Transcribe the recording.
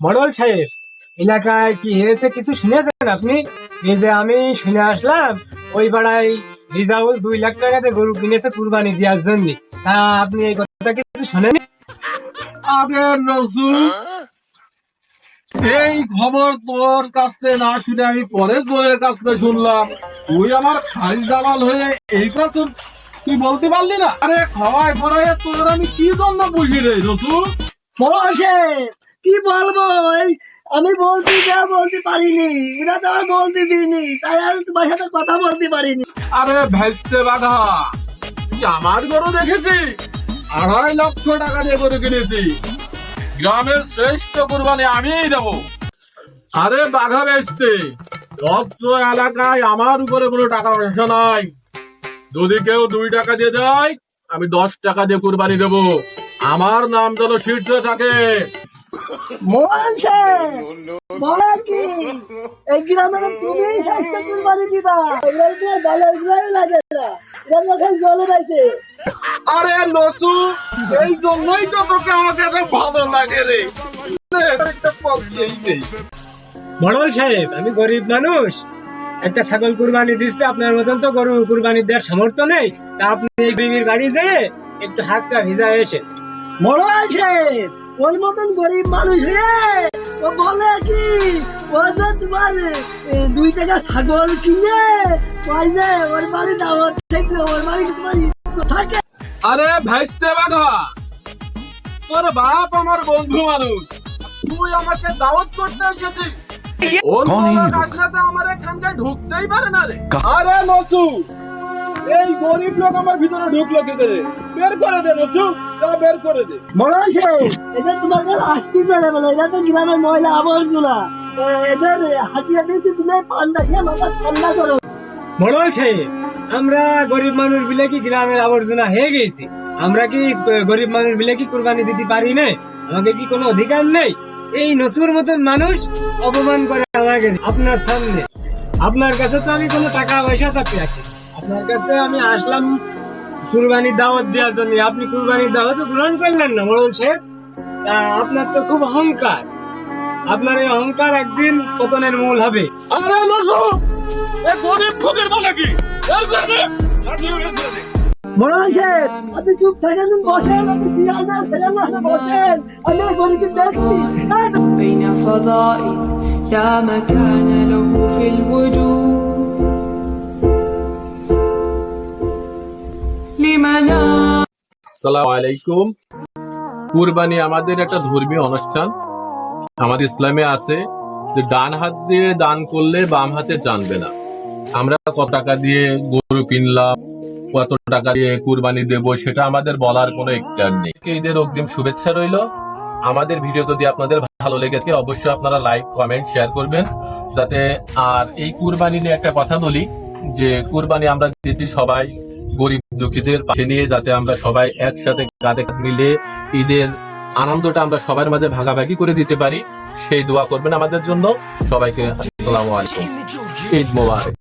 মডল সাহেব এলাকায় কি হয়েছে কিছু শুনেছেন আপনি? এই যে আমি শুনে আসলাম ওই পাড়ায় রিজাউল দুই লাখ টাকাতে গরু কিনেছে কুরবানি দেওয়ার জন্য। তা আপনি এই কথা কিছু শোনেনি আরে নজু এই খবর তোর কাছ থেকে না শুনে আমি পরে জয়ের কাছ থেকে শুনলাম। তুই আমার খাল দালাল হয়ে এই কথা তুই বলতে পারলি না? আরে খাওয়াই পরে তোর আমি কি জন্য বুঝি রে রসু বসে কি বলব? আমি বলতে যা বলতে পারিনি। এরা তো বলতে দিইনি। তাই আর তোমার সাথে কথা বলতে পারিনি। আরে ভেস্তে বাঘা তুই আমার গরু দেখেছি আড়াই লক্ষ টাকা দিয়ে গরু কিনেছি। গ্রামের শ্রেষ্ঠ কুরবানি আমিই দেব। আরে বাঘা বেচতে অত্র এলাকায় আমার উপরে কোনো টাকা পয়সা নাই। যদি কেউ দুই টাকা দিয়ে দেয়, আমি দশ টাকা দিয়ে কুরবানি দেব। আমার নাম যেন শীর্ষে থাকে। বলে কি এই গ্রামে তুমি স্বাস্থ্য কুরবানি দিবা। এগুলো ভালো এগুলোই লাগে না। যখন জলে পাইছে আরে লসু এই জন্যই তো তোকে আমাকে এত ভালো লাগে রে। একটা পক্ষেই নেই মডল সাহেব আমি গরিব মানুষ। একটা ছাগল কুরবানি দিচ্ছে আপনার মতন তো গরু কুরবানি দেওয়ার সামর্থ্য নেই। তা আপনি এই বিবির বাড়ি যেয়ে একটু হাতটা ভিজা এসে। বড় আছে ওর মতন গরিব মানুষ হয়ে ও বলে কি ও যে তোমার দুই টাকা ছাগল কিনে ওই যে ওর বাড়ি দাওয়াত থাকলে ওর বাড়ি তোমার থাকে? আরে ভাইস্তে বাঘা তোর বাপ আমার বন্ধু মানুষ। তুই আমাকে দাওয়াত করতে এসেছিস। ওর আসলে তো আমার এখানটায় ঢুকতেই পারে না রে। আরে নসু এই গরিব লোক আমার ভিতরে ঢুকলো কি করে বের করে দে যা বের করে দে। এটা তোমার কাছে আসতে পারে বলে এটা তো গ্রামের ময়লা আবর্জনা। এদের হাটিয়ে দিয়েছি তুমি পান্ডা খেয়ে মাথা ঠান্ডা করো। সাহেব আমরা গরিব মানুষ বিলে কি গ্রামের আবর্জনা হয়ে গেছি? আমরা কি গরিব মানুষ বিলে কি কুরবানি দিতে পারি না আমাকে কি কোনো অধিকার নেই? এই নসুর মতন মানুষ অপমান করে আমাকে আপনার সামনে। আপনার কাছে তো আমি কোনো টাকা পয়সা চাপতে আসি আপনার কাছে আমি আসলাম কুরবানির দাওয়াত দেওয়ার জন্য আপনি কুরবানির দাওয়াত গ্রহণ করলেন না মরল সাহেব তা আপনার তো খুব অহংকার আপনার এই অহংকার একদিন পতনের মূল হবে আরে নসু এ গরিব ফকির বলে কি বের করে দে হাঁটিয়ে বের করে দে বড় আছে আপনি চুপ থাকেন বসেন আপনি বিয়াল না ফেলেন না বসেন আমি এই গরিবকে দেখছি এই, بين فضاء لا مكان له في الوجود আলাইকুম। কুরবানি আমাদের একটা ধর্মীয় অনুষ্ঠান। আমাদের ইসলামে আছে যে ডান হাত দিয়ে দান করলে বাম হাতে জানবে না। আমরা কত টাকা দিয়ে গরু কিনলাম, কত টাকা দিয়ে কুরবানি দেব, সেটা আমাদের বলার কোনো ইচ্ছার নেই। ঈদের অগ্রিম শুভেচ্ছা রইল। আমাদের ভিডিও যদি আপনাদের ভালো লেগে থাকে, অবশ্যই আপনারা লাইক, কমেন্ট, শেয়ার করবেন। যাতে আর এই কুরবানি নিয়ে একটা কথা বলি, যে কুরবানি আমরা দিচ্ছি সবাই গরিব দুঃখীদের পাশে নিয়ে যাতে আমরা সবাই একসাথে কাঁধে মিলে ঈদের আনন্দটা আমরা সবার মাঝে ভাগাভাগি করে দিতে পারি। সেই দোয়া করবেন আমাদের জন্য। সবাইকে আসসালামু আলাইকুম। ঈদ মোবারক।